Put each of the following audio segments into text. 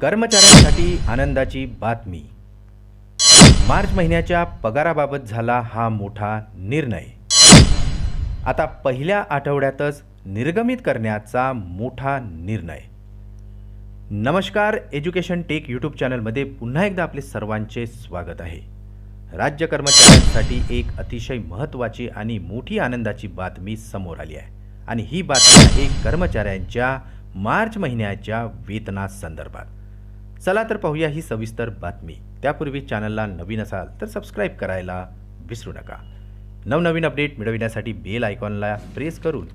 कर्मचाऱ्यांसाठी आनंदाची बातमी. मार्च महिन्याच्या पगाराबाबत झाला हा मोठा निर्णय. आता पहिल्या आठवड्यातच निर्गमित करण्याचा मोठा निर्णय. नमस्कार एज्युकेशन टेक यूट्यूब चॅनलमध्ये पुन्हा एकदा आपले सर्वांचे स्वागत आहे. राज्य कर्मचाऱ्यांसाठी एक अतिशय महत्त्वाची आणि मोठी आनंदाची बातमी समोर आली आहे. आणि ही बातमी आहे कर्मचाऱ्यांच्या मार्च महिन्याच्या वेतनासंदर्भात चला तर पाहूया ही सविस्तर बातमी. त्यापूर्वी चॅनलला नवीन असाल तर सबस्क्राईब करायला विसरू नका. नवनवीन अपडेट मिळविण्यासाठी बेल आयकॉनला प्रेस करून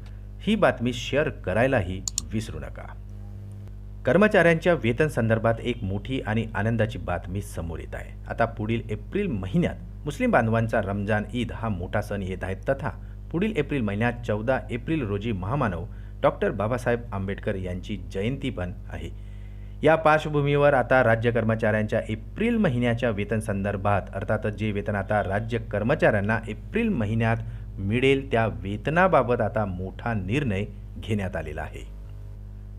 ही बातमी शेअर करायलाही विसरू नका. कर्मचाऱ्यांच्या वेतन संदर्भात एक मोठी आणि आनंदाची बातमी समोर येत आहे. आता पुढील एप्रिल महिन्यात मुस्लिम बांधवांचा रमजान ईद हा मोठा सण येत आहे तथा पुढील एप्रिल महिन्यात चौदा एप्रिल रोजी महामानव डॉक्टर बाबासाहेब आंबेडकर यांची जयंती पण आहे. या पार्श्वभूमीवर आता राज्य कर्मचाऱ्यांच्या एप्रिल महिन्याच्या वेतन संदर्भात अर्थातच जे वेतन आता राज्य कर्मचाऱ्यांना एप्रिल महिन्यात मिळेल त्या वेतनाबाबत आता मोठा निर्णय घेण्यात आलेला आहे.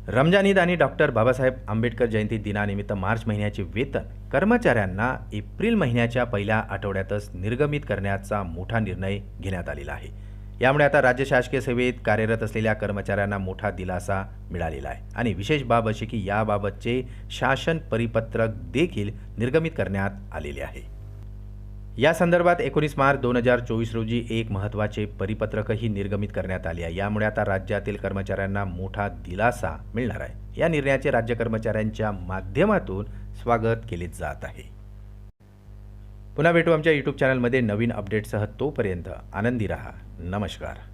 रमजान ईद आणि डॉक्टर बाबासाहेब आंबेडकर जयंती दिनानिमित्त मार्च महिन्याचे वेतन कर्मचाऱ्यांना एप्रिल महिन्याच्या पहिल्या आठवड्यातच निर्गमित करण्याचा मोठा निर्णय घेण्यात आलेला आहे. यामुळे आता राज्य शासकीय सेवेत कार्यरत असलेल्या कर्मचाऱ्यांना मोठा दिलासा मिळालेला आहे. आणि विशेष बाब अशी की याबाबतचे शासन परिपत्रक देखील निर्गमित करण्यात आलेले आहे. या संदर्भात एकोणीस मार्च दोन हजार चोवीस रोजी एक महत्त्वाचे परिपत्रकही निर्गमित करण्यात आले आहे. यामुळे आता राज्यातील कर्मचाऱ्यांना मोठा दिलासा मिळणार आहे. या निर्णयाचे राज्य कर्मचाऱ्यांच्या माध्यमातून स्वागत केले जात आहे. पुन्हा भेटू आमच्या यूट्यूब चॅनलमध्ये नवीन अपडेटसह तोपर्यंत आनंदी रहा. नमस्कार.